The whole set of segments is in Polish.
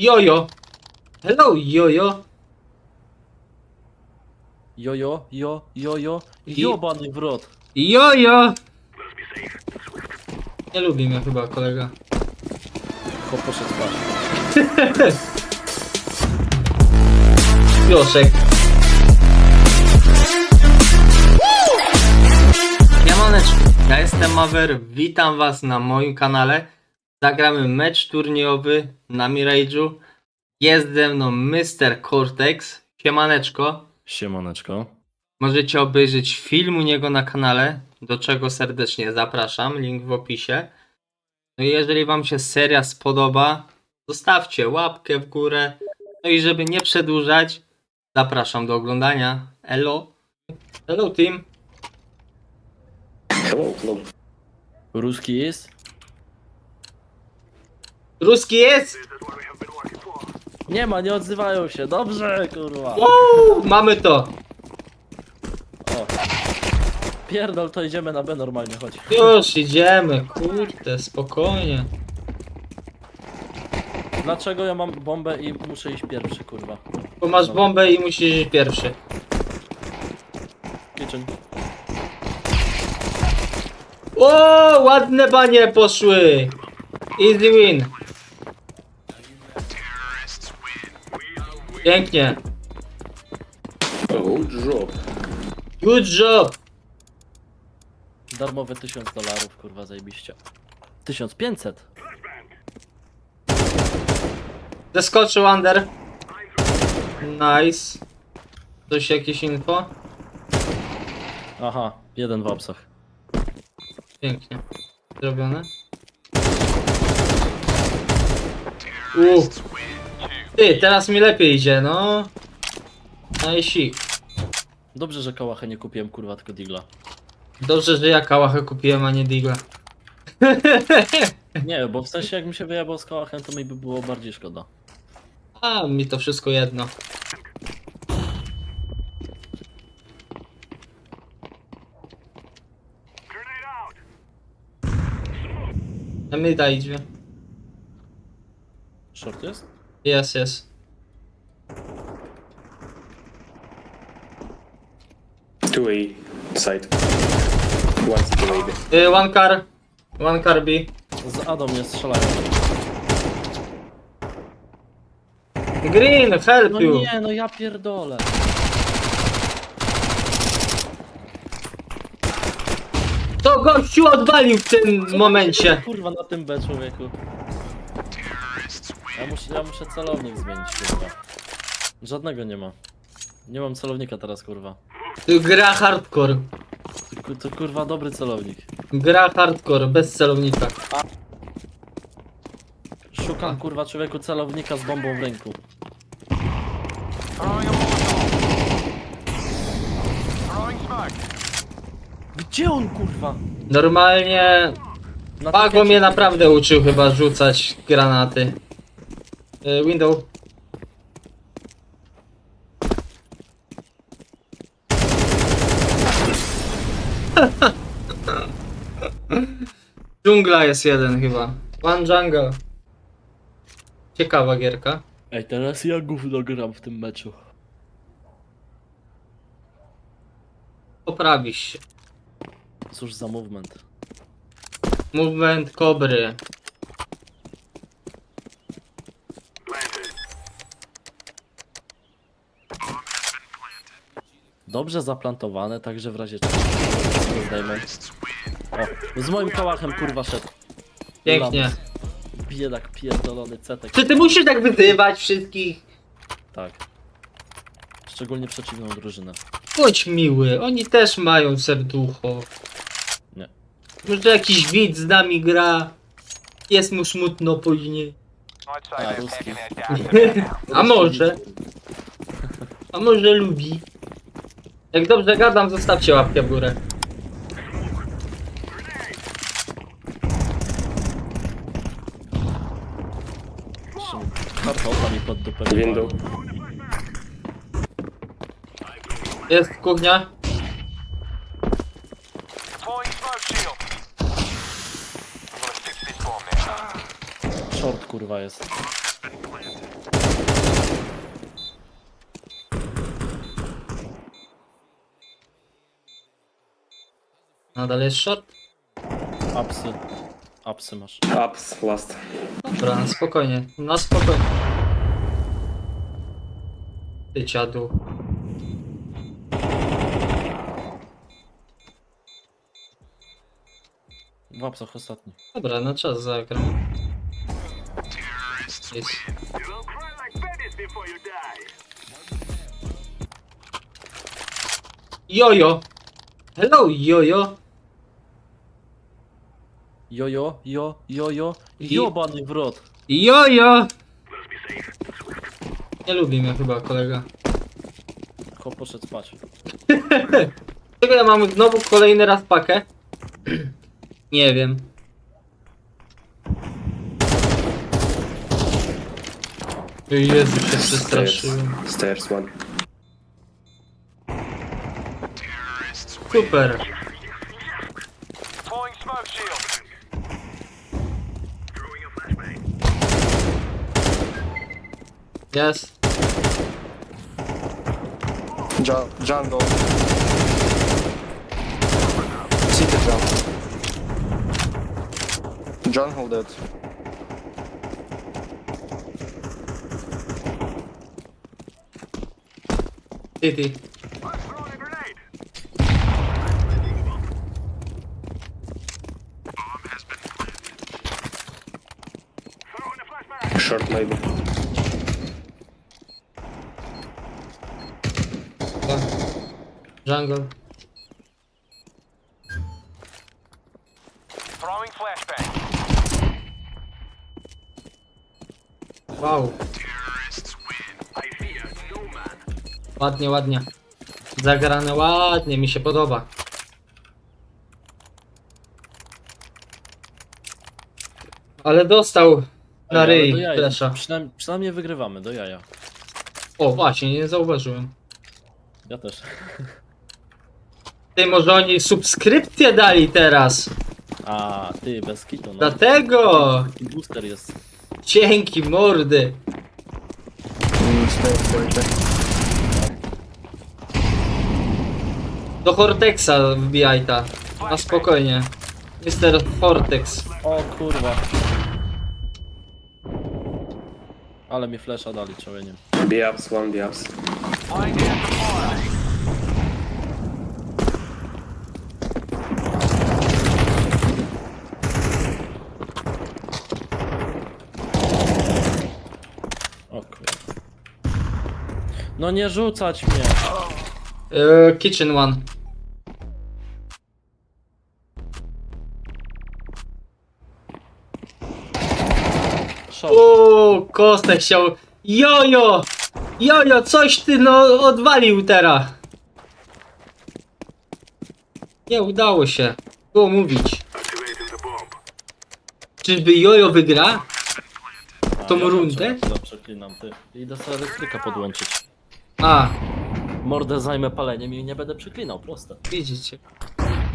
Jojo. Hello, jojo. Jojo, jo, jojo, I- jobany wrot. Jojo. Nie lubi mnie chyba kolega. Chłop poszedł spać. Pioszek. Siemaneczku, ja jestem Maver, witam was na moim kanale. Zagramy mecz turniejowy na Mirage'u. Jest ze mną Mr. Cortex. Siemaneczko. Siemaneczko. Możecie obejrzeć film u niego na kanale, do czego serdecznie zapraszam, link w opisie. No i jeżeli wam się seria spodoba, zostawcie łapkę w górę. No i żeby nie przedłużać, zapraszam do oglądania. Hello. Hello team. Hello, hello. Ruski jest? Ruski jest! Nie ma, nie odzywają się. Dobrze, kurwa. Wow, mamy to. O. Pierdol, to idziemy na B normalnie, chodź. Już idziemy, kurde, spokojnie. Dlaczego ja mam bombę i muszę iść pierwszy, kurwa? Bo masz bombę i musisz iść pierwszy. Kitchen. O, ładne banie poszły. Easy win. Pięknie. Good job. Good job. Darmowe 1000 dolarów, kurwa, zajebiście. 1500? Zeskoczył under. Nice. Coś jakieś info? Aha, jeden w apsach. Pięknie. Zrobione. U. Ty, teraz mi lepiej idzie, no. No i si. Dobrze, że kałachę nie kupiłem, kurwa, tylko digla. Dobrze, że ja kałachę kupiłem, a nie digla. Nie, bo w sensie jak mi się wyjebał z kałachem, to mi by było bardziej szkoda. A, mi to wszystko jedno. Na mida idzie. Short jest? Jest, jest. Two A side. One still A. Y, one car. One car B. Z A do mnie strzelają. Green, help No you. nie, no ja pierdolę. To gościu odwalił w tym momencie. Kurwa na tym B człowieku. Ja muszę, ja muszę celownik zmienić kurwa. Żadnego nie ma. Nie mam celownika teraz kurwa. Gra hardcore. To, ku- to kurwa dobry celownik. Gra hardcore, bez celownika. Szukam kurwa człowieku celownika z bombą w ręku. Gdzie on kurwa? Normalnie Na Pago mnie kurwa. naprawdę uczył chyba rzucać granaty. Y, Window. Dżungla jest jeden chyba. One jungle. Ciekawa gierka. Ej, teraz ja gówno gram w tym meczu. Poprawisz się. Cóż za movement. Movement kobry. Dobrze zaplantowane, także w razie czego go zdejmę. O, z moim kałachem kurwa szedł. Pięknie. Biedak pierdolony cetek. Czy ty musisz tak wyzywać wszystkich? Tak. Szczególnie przeciwną drużynę. Bądź miły, oni też mają serducho. Nie. Może jakiś widz z nami gra. Jest mu smutno później. A, ruski. A może? A może lubi? Jak dobrze gadam, zostawcie łapkę w górę. Kartota mi pod dupę. Window. Jest kuchnia. Deploying smoke shield. I'm gonna fix this bomb now. Short kurwa jest. Nadal jest short? Apsy. Apsy masz. Ups, last. Dobra, na spokojnie, na spokojnie. Ty dziadu. W apsach ostatni. Dobra, na czas zagram. Jest. Jojo! Hello, jojo! Jojo, jo, jojo, I- jobany wrot. Jojo! Nie lubi mnie chyba kolega. Chłop poszedł spać. Czego ja mam znowu kolejny raz pakę? Nie wiem. Jezu, się przestraszyłem. Stairs one. Super. Jest. Ju- jungle. City jungle. Jungle dead. City. Short maybe. Jungle. Throwing flashbang. Wow. Ładnie, ładnie. Zagrane ładnie, mi się podoba. Ale dostał na do ryj jaja. flesza. Przynajmniej, przynajmniej wygrywamy, do jaja. O, właśnie, nie zauważyłem. Ja też. Ty, może oni subskrypcję dali teraz. A, ty, bez kitu, no. Dlatego. Taki booster jest. Dzięki, mordy. Do Hortexa wbijaj ta. Na spokojnie. Mr. Hortex. O kurwa. Ale mi flesza dali, człowieniem. B ups, one B ups. Laying down the fire. O kurwa. No nie rzucać mnie. Yy, kitchen one. Short. Uuu, Kostek chciał. Jojo! Jojo, coś ty no odwalił teraz. Nie udało się. Było mówić. Czyżby Jojo wygra? Tą rundę? Przeklinam ty. Idę sobie elektryka podłączyć. A, Mordę zajmę paleniem i nie będę przeklinał, proste. widzicie.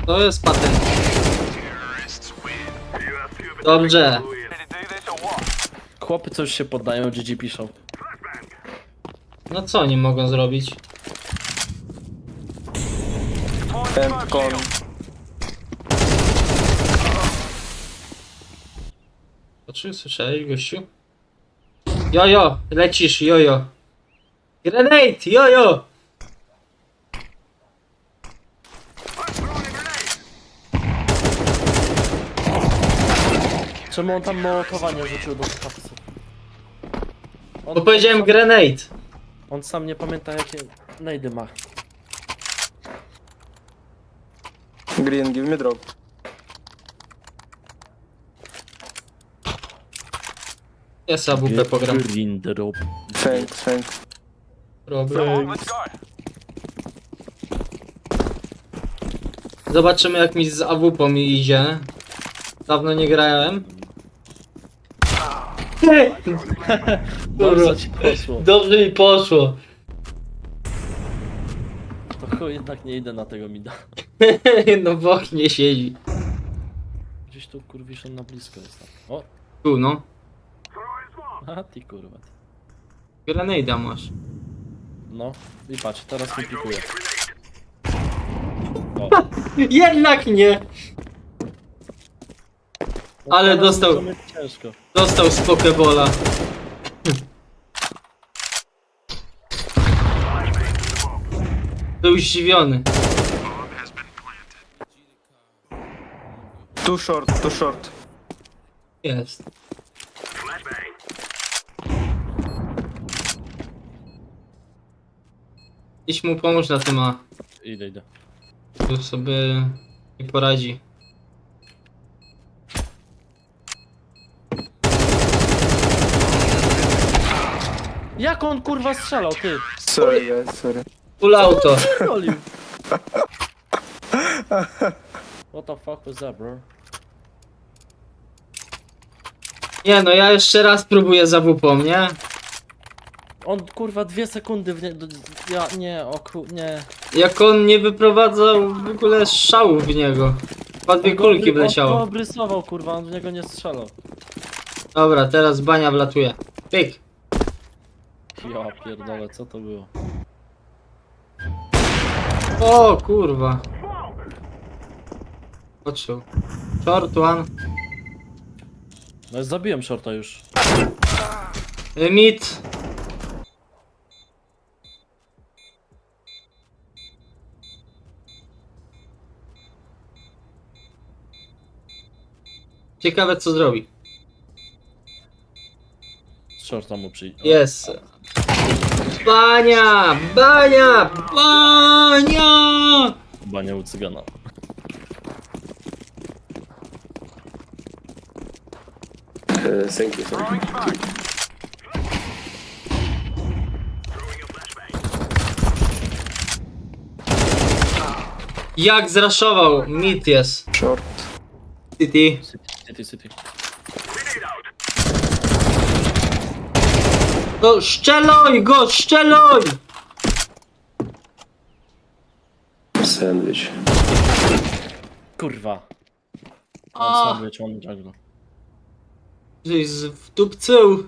To jest patent. Dobrze. Chłopy co już się poddają, GG piszą. No co oni mogą zrobić? Shield. To czy słyszałeś, gościu? Jojo, lecisz, jojo. Grenade, jojo! Czemu on tam mołotowanie rzucił do? On, Bo powiedziałem grenade. on sam nie pamięta jakie najdy ma. Green, give me drop. Ja sobie AWP pogram. Green drop. Thanks, thanks. Problem. Zobaczymy jak mi z AWP mi idzie. Dawno nie grałem. Dobrze ci poszło. Dobrze mi poszło. To chuj, jednak nie idę na tego mida. no w oknie siedzi. Gdzieś tu kurwisz on na blisko jest tam. O, Tu no. a ty kurwa. Grenade'a masz. No i patrz, teraz mi pikuje. O, Jednak nie! Ale Teraz dostał- Ciężko. Dostał z Pokebola. Był zdziwiony. Too short, too short. Jest. Idź mu pomóż na tym A. Idę, idę. Tu sobie nie poradzi. Jak on kurwa strzelał, ty? Sorry guys, sorry. Full auto. Pierdolił. What the fuck was that, bro? Nie no, ja jeszcze raz próbuję za WP, nie? On kurwa dwie sekundy w nie... do- Ja nie, o ku... nie. Jak on nie wyprowadzał w ogóle szału w niego. Chyba dwie kulki On go wleciało. obrysował kurwa, on w niego nie strzelał. Dobra, teraz bania wlatuje. Pyk. Ja pierdolę, co to było? O kurwa. Poczuł. Short one. No zabiłem shorta już. Y, Mid. Ciekawe co zrobi. Shorta mu przyjdzie. Jest. Bania! Bania! Bania! Bania u cygana. Uh, thank you. Jak zraszował? Mid jest. Short. City. City, city. No szczeloj go, szczeloj! Sandwich. Kurwa. A. On sandwich, on. Żeś wdupcył.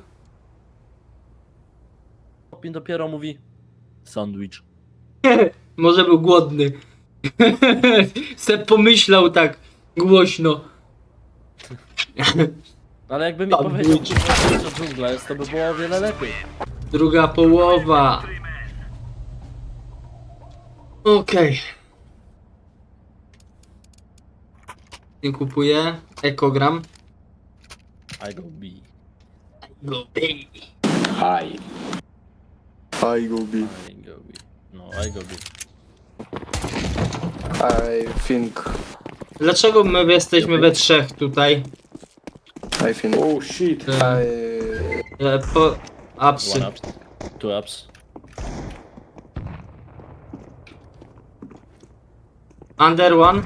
Popin dopiero mówi sandwich. Może był głodny. Se pomyślał tak głośno. Ale jakby mi Sandwich. powiedział, kurwa, że dżungla jest, to by było o wiele lepiej. Druga połowa. Okej. Nie kupuję. Ekogram. I go B. Go baby. Hi. I go B. I go B. No, I go B. I think. Dlaczego my jesteśmy we trzech tutaj? I think. Oh shit. E, po... Apsy. One ups. Two ups. Under one.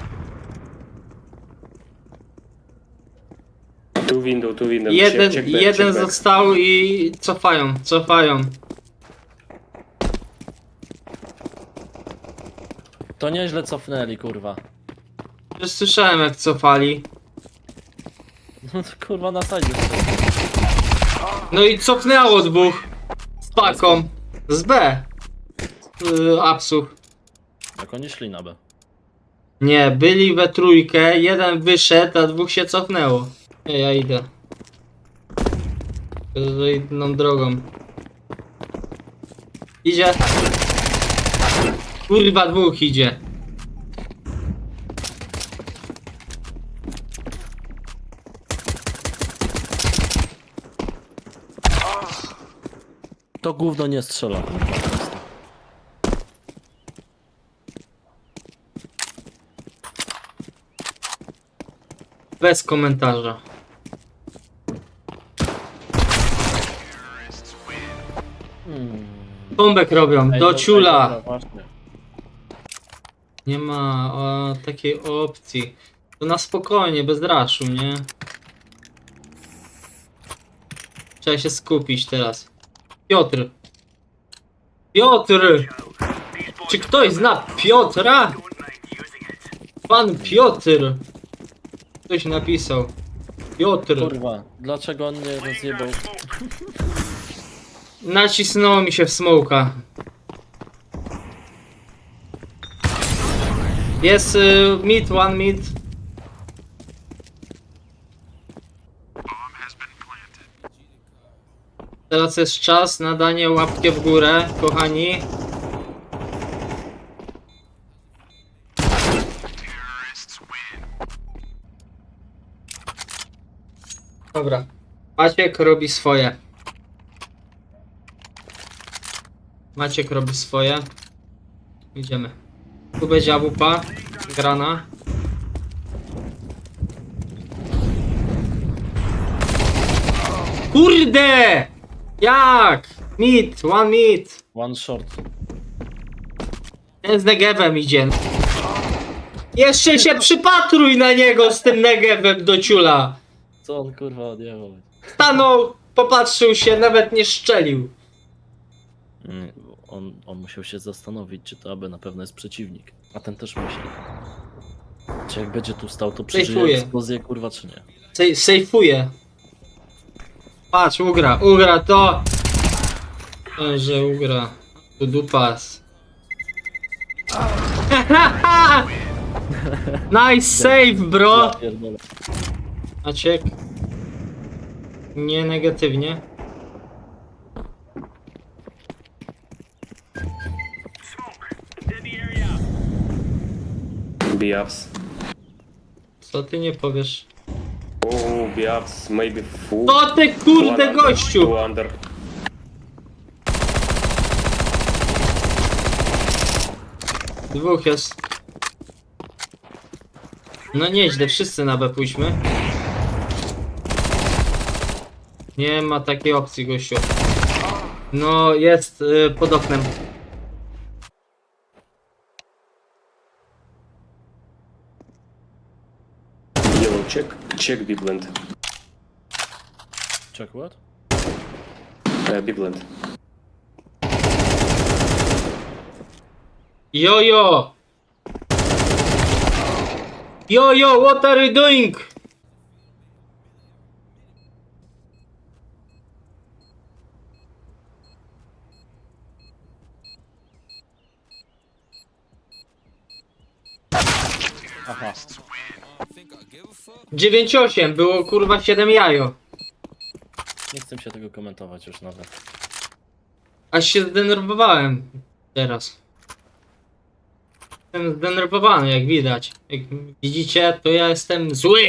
Two window, two window. Jeden, check, check back, jeden check back. został i cofają, cofają. To nieźle cofnęli, kurwa. Już słyszałem jak cofali. No to kurwa na sajdzie. No i cofnęło dwóch. Z paką. Z B. Yy, apsów. Jak oni szli na B. Nie, byli we trójkę, jeden wyszedł, a dwóch się cofnęło. Nie, ja idę. Inną drogą. Idzie. Kurwa, dwóch idzie. To gówno nie strzela. Bez komentarza. Hmm. Bombek robią, do ciula. Nie ma o, takiej opcji. To na spokojnie, bez raszu, nie? Trzeba się skupić teraz. Piotr. Piotr! Czy ktoś zna Piotra? Pan Piotr! Ktoś napisał. Piotr. Kurwa, dlaczego on nie rozjebał? Nacisnęło mi się w smoka. Jest y, mid, one mid. Teraz jest czas na danie łapki w górę, kochani. Dobra. Maciek robi swoje. Maciek robi swoje. Idziemy. Tu będzie AWP, grana. Kurde! Jak? Mid, one mid. One short. Ten z Negevem idzie. Jeszcze się przypatruj na niego z tym Negevem do ciula. Co on kurwa odjechał? Stanął, popatrzył się, nawet nie szczelił. Mm, On, on musiał się zastanowić, czy to aby na pewno jest przeciwnik. A ten też myśli. Czy jak będzie tu stał, to przeżyje Sejfuje. eksplozję, kurwa, czy nie? Sej sejfuje. Patrz, ugra, ugra to. To, że ugra. Tu dupas. nice save, bro. Maciek. Nie negatywnie. B ups. Co ty nie powiesz? Oh, maybe full. To ty One kurde under, gościu! Two under. Dwóch jest. No nieźle, wszyscy na B pójdźmy. Nie ma takiej opcji, gościu. No, jest y, pod oknem. Check. Check B blend. Check what? Uh, B blend. Yo-yo! Yo-yo, what are you doing? Aha. 9-8, było kurwa 7 jajo. Nie chcę się tego komentować już nawet. Aż się zdenerwowałem teraz. Jestem zdenerwowany, jak widać. Jak widzicie, to ja jestem zły.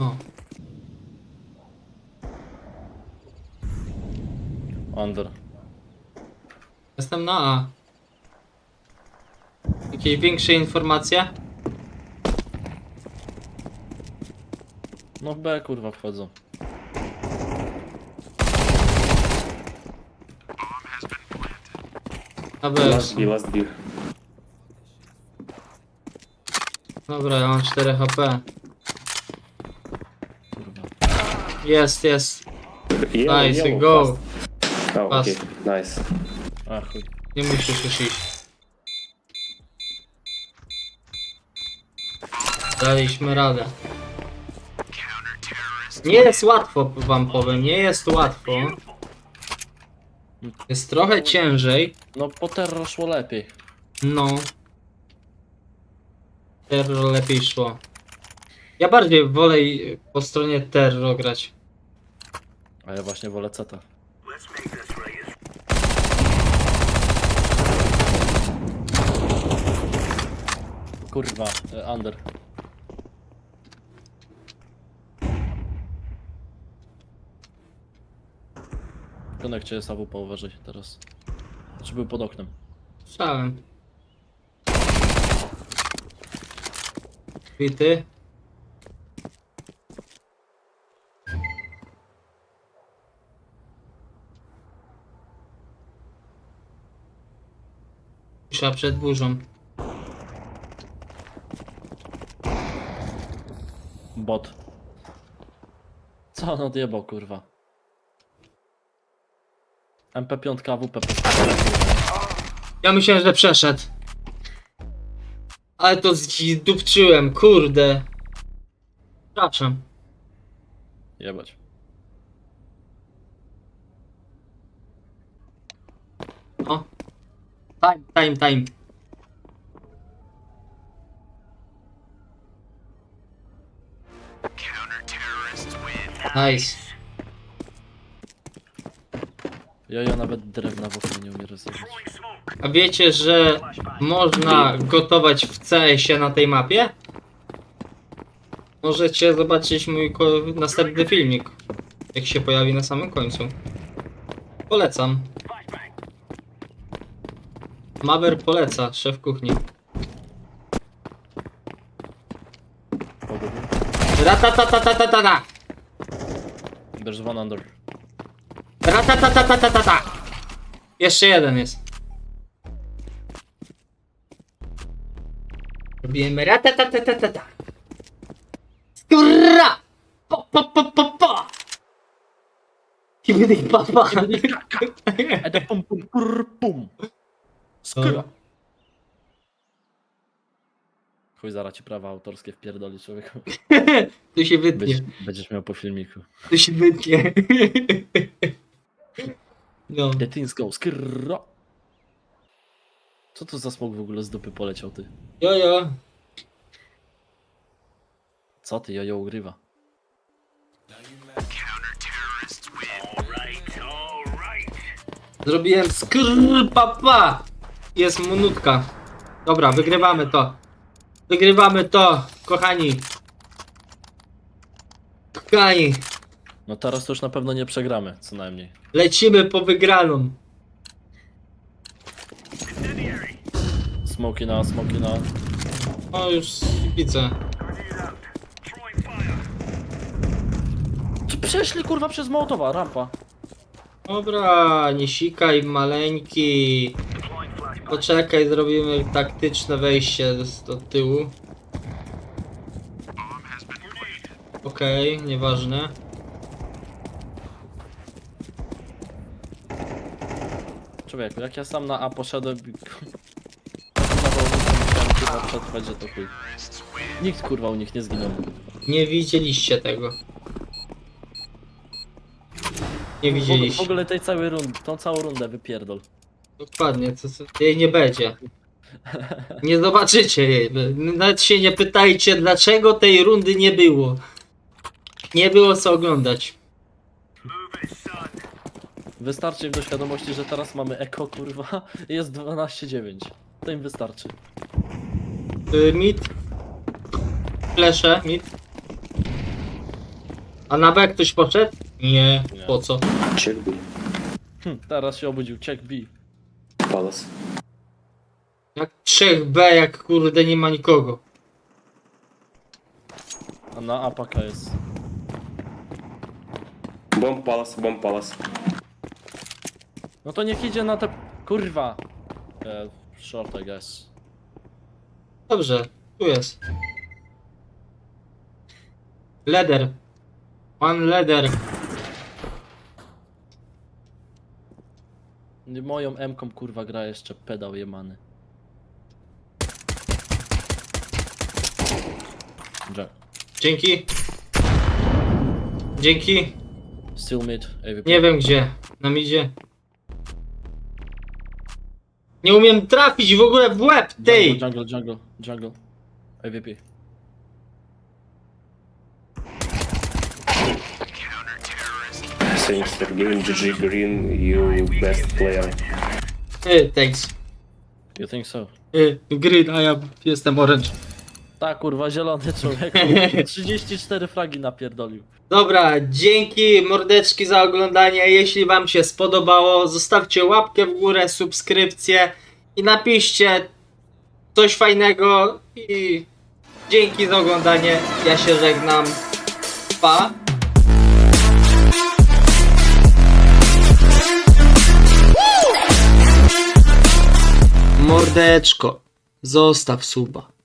No. Under. Jestem na A. Jakieś większe informacje? No w B kurwa wchodzą. A B Last są. B, last B. Dobra, ja mam 4 HP. Kurwa. Jest, jest. Yellow, Nice, yellow, go. fast. Oh, Fast. okay, nice. A chuj. Nie musisz już iść. Daliśmy radę. Nie jest łatwo, wam powiem, nie jest łatwo. Jest trochę ciężej, No po terror szło lepiej. no. Terror lepiej szło. Ja bardziej wolę i- po stronie terror grać. A ja właśnie wolę CETA. Kurwa, e, under. Konekcie jest AWP, uważaj teraz. Czy był pod oknem? Słyszałem. Bity. Cisza przed burzą. Bot. Co on odjebał, kurwa? MP5, AWP. Ja myślałem, że przeszedł. Ale to zdupczyłem, kurde. Przepraszam. Jebać. O. Time, time, time. Nice. Ja, ja nawet drewna w oknie nie umiem. A wiecie, że można gotować w CS-ie na tej mapie? Możecie zobaczyć mój ko- następny filmik, jak się pojawi na samym końcu. Polecam. Maver poleca, szef kuchni. Ratatatatata! There's one under. Ratatatatata! Jeszcze jeden jest. Robimy ratatatatata. Skurra! Po, po, po, po, po! Kibidi papa. Eda pum pum pur pum. Skra. Chuj, zaraz ci prawa autorskie wpierdoli człowieku. Tu się wytnie. Będziesz, będziesz miał po filmiku. Tu się wytnie. No. Detyńską, skra. Co to za smok w ogóle z dupy poleciał ty? Jojo. Co ty, jojo ugrywa? Zrobiłem skrrr papa. Jest minutka. Dobra, wygrywamy to. Wygrywamy to, kochani. Kochani, No teraz to już na pewno nie przegramy, co najmniej. lecimy po wygraną. Smoki na, smoki na. O, już widzę. Ci przeszli kurwa przez Mołotowa, rampa. Dobra, nie sikaj maleńki. Poczekaj, zrobimy taktyczne wejście z- do tyłu. Okej, nieważne. Człowieku, jak ja sam na A poszedłem... i- Musiałem kurwa przetrwać, że to chuj. Nikt kurwa u nich nie zginął. Nie widzieliście tego. Nie W w widzieliście. ogóle tej całej rundy, tą całą rundę wypierdol. Dokładnie, to, to jej nie będzie. Nie zobaczycie jej. Nawet się nie pytajcie, dlaczego tej rundy nie było. Nie było co oglądać. Wystarczy im do świadomości, że teraz mamy eko kurwa jest 12-9. To im wystarczy. Y, Mit. Flesze, mit. A na B ktoś poszedł? Nie. Nie. Po co? Check B. Hm, teraz się obudził, check B. Palace. Jak 3B, jak kurde nie ma nikogo. A na A paka jest. Bomb Palace, bomb Palace. No to niech idzie na te... Kurwa! E, short I guess. Dobrze, tu jest. Leder. Pan Leder. Nie Moją M-ką kurwa gra jeszcze pedał jemany. Jack. Dzięki. Dzięki. Still mid. Nie wiem gdzie. Nam idzie. Nie umiem trafić w ogóle w łeb tej. Jungle, jungle, jungle, jungle. AVP. Thanks for giving GG Green you best player. Y, thanks. You think so? Y, green, a ja jestem orange. Tak, kurwa, zielony człowiek. 34 fragi napierdolił. Dobra, dzięki mordeczki za oglądanie. Jeśli wam się spodobało, zostawcie łapkę w górę, subskrypcję i napiszcie coś fajnego i dzięki za oglądanie. Ja się żegnam. Pa. Mordeczko, zostaw suba.